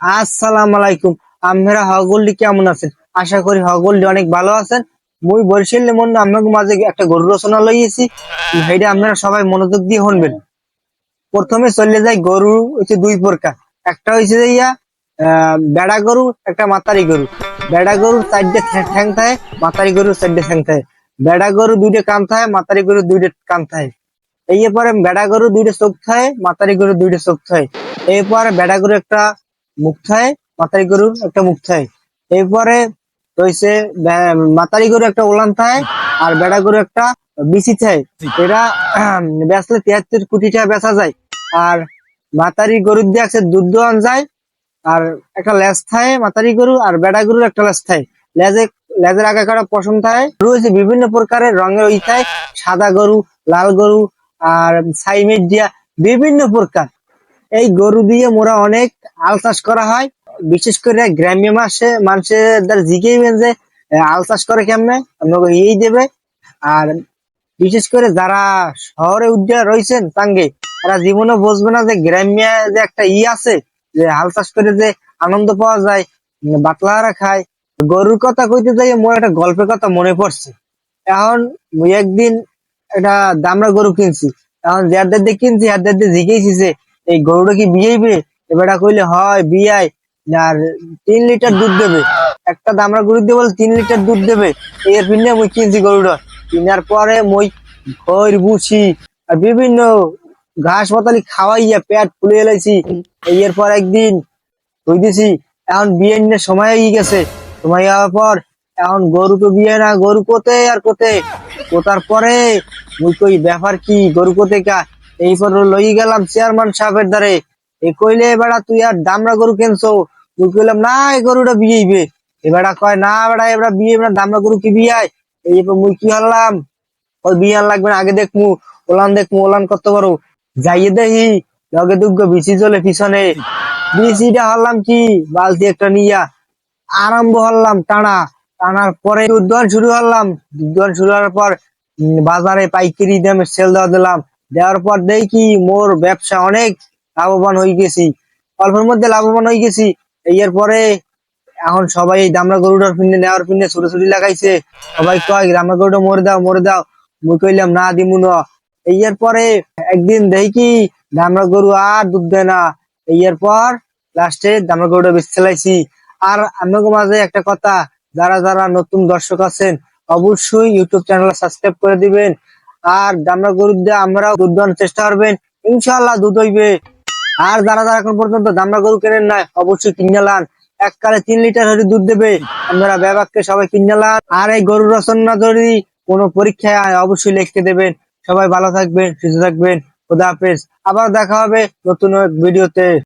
আসসালাম আলাইকুম। আপনারা হগল্লি কেমন আছেন? আশা করি হগল্লি অনেক ভালো আছেন। মুই বরিশালে মন আপনাকে মাঝে একটা গরু রচনা লইয়েছি। সেইটা আপনারা সবাই মনোযোগ দিয়ে শুনবেন। প্রথমে চলে যায় গরু হচ্ছে দুই প্রকার। একটা হয়েছে যে ইয়া বেড়া গরু, একটা মাতারি গরু। বেড়া গরু চারটে ঠ্যাং- ঠ্যাং থাকে, মাতারি গরু চারটে ঠ্যাং থাকে। বেড়া গরু দুইটা কান থাকে, মাতারি গরু দুইটা কান থাকে। এই পরে বেড়া গরু দুইটা চোখ থাকে, মাতারি গরু দুইটা চোখ থাকে। এরপরে বেড়া গরু একটা থাকে মাতারি গরুর একটা থাকে এরপরে রয়েছে মাতারি গরু একটা ওলান থাকে আর বেড়া গরু একটা থাকে এরা আহ, বেচলে তিয়াত্তর কোটি টাকা বেচা যায়। আর মাতারি গরুর দিয়ে আছে দুধ দোয়ান যায়। আর একটা লেজ থাকে মাতারি গরু আর বেড়া গরুর একটা লেজ থাকে লেজে লেজের আগে করা পশম থাকে রয়েছে বিভিন্ন প্রকারের রঙের ওই থাকে সাদা গরু লাল গরু আর সাইমেট দিয়া বিভিন্ন প্রকার। এই গরু দিয়ে মোরা অনেক আল চাষ করা হয়। বিশেষ করে গ্রাম্য মাসে মানুষের দ্বারা যে আল চাষ করে কেমনে? এই দেবে। আর বিশেষ করে যারা শহরে উঠে রয়েছেন সঙ্গে তারা জীবনে বুঝবে না যে গ্রাম্য যে একটা ই আছে যে হাল চাষ করে যে আনন্দ পাওয়া যায় উম, বাতলারা খায়। গরুর কথা কইতে যাই মোর একটা গল্পের কথা মনে পড়ছে। এখন একদিন একটা দামরা গরু কিনছি। এখন যার দাদি কিনছি আর দাদি জিজ্ঞেসি যে এই গরুটা কি বিয়েবে এবারটা কইলে হয় বিয়াই আর তিন লিটার দুধ দেবে। একটা দামরা গরু দিয়ে বলে তিন লিটার দুধ দেবে। এর পিনে মুই কিনছি গরুটা। কিনার পরে মই খৈর বুছি আর বিভিন্ন ঘাস পাতালি খাওয়াইয়া পেট ফুলে এলাইছি। এর পর একদিন কই দিছি এখন বিয়ে নিয়ে সময় হয়ে গেছে। সময় হওয়ার পর এখন গরু তো বিয়ে না, গরু কোতে আর কোতে কোতার পরে? মুই কই, ব্যাপার কি? গরু কোতে কা? এই পর লই গেলাম চেয়ারম্যান সাহেবের দ্বারে। এ কইলে বেড়া, তুই আর দামরা গরু কেনছো? মুই কইলাম, না এই গরুটা বিয়েইবে। এ বেড়া কয়, না বেড়া এবার বিয়ে বেড়া দামরা গরু কি বিয়ায়? এই পর মুই কি হলাম ওই বিয়ে লাগবে আগে দেখমু, ওলান দেখমু, ওলান কত বড়? যাইয়ে দেখি, লগে দুগ্গ বিচি চলে পিছনে। বিচিটা হলাম কি? বালতি একটা নিয়া। আরম্ভ হলাম টানা। টানার পরে উদ্যান শুরু হলাম উদ্যান শুরু হওয়ার পর বাজারে পাইকারি দামে সেল দেওয়া দিলাম। দেওয়ার পর দেখি মোর ব্যবসা অনেক লাভবান হয়ে গেছি। অল্পের মধ্যে লাভবান হয়ে গেছি। এর পরে এখন সবাই এই দামরা গরুটার পিনে নেওয়ার পিনে ছুটি ছুটি লাগাইছে। সবাই কয় দামরা গরুটা মরে দাও মরে দাও। মুই কইলাম, না দিমু না। এর পরে একদিন দেখি দামরা গরু আর দুধ দেয় না। এর পর লাস্টে দামরা গরুটা বেশ চালাইছি আর আপনাদের মাঝে একটা কথা, যারা যারা নতুন দর্শক আছেন, অবশ্যই ইউটিউব চ্যানেল সাবস্ক্রাইব করে দিবেন। আর দামরা গরু দিয়ে আমরাও দুধ দেওয়ার চেষ্টা করবেন। ইনশাল্লাহ দুধ হইবে। আর যারা যারা এখন পর্যন্ত দামরা গরু কেনেন না অবশ্যই কিনে লান এককালে তিন লিটার হলে দুধ দেবে। আপনারা ব্যাপারকে সবাই কিনে লান আর এই গরু রচনা যদি কোনো পরীক্ষায় অবশ্যই লিখতে দেবেন। সবাই ভালো থাকবেন, সুস্থ থাকবেন। খোদা হাফেজ। আবার দেখা হবে নতুন এক ভিডিওতে।